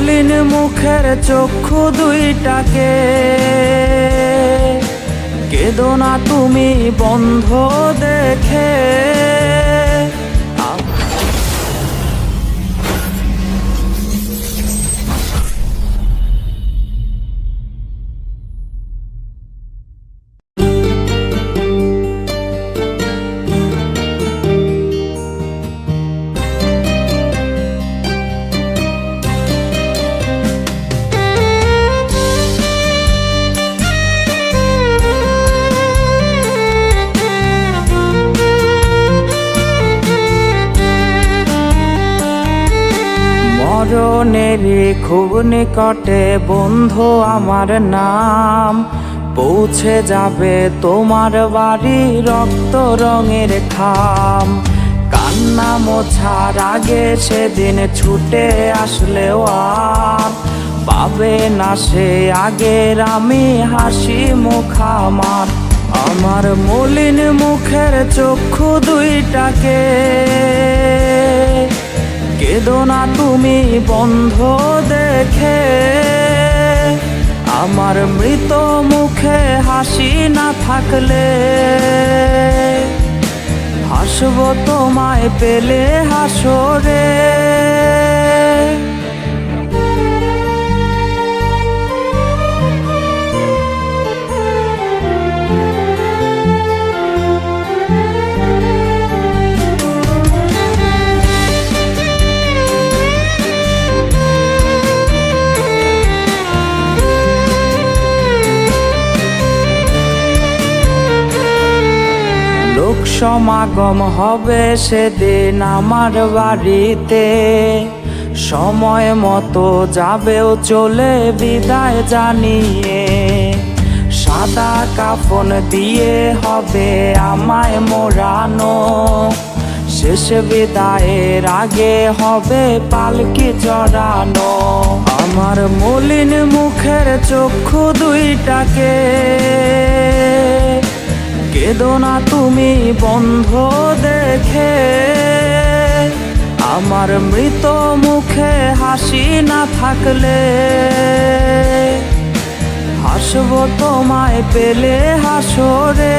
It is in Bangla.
মলিন মুখের চক্ষু দুইটাকে। কেদো না তুমি বন্ধ দেখে। মরণের খুব নিকটে বন্ধু আমার নাম। পৌঁছে যাবে তোমার বাড়ি রক্ত রঙের খাম। কান্না মোছার আগে সেদিন ছুটে আসলেও আর। পাবে না সে আগের আমি হাসি মুখ আমার আমার মলিন মুখের চক্ষু দুইটাকে কেদো না তুমি বন্ধ দেখে, আমার মৃত মুখে হাসি না থাকলে। হাসব তোমায় পেলে হাসরে। লোক সমাগম হবে সেদিন আমার বাড়িতে। সময় মতো যাবেও চলে বিদায় জানিয়ে। সাদা কাফন দিয়ে হবে আমায় মোড়ানো। শেষ বিদায়ের আগে হবে পালকি চড়ানো আমার মলিন মুখের চক্ষু দুইটাকে কেদো না তুমি বন্ধ দেখে আমার মৃত মুখে হাসি না থাকলে হাসব তোমায় পেলে হাসরে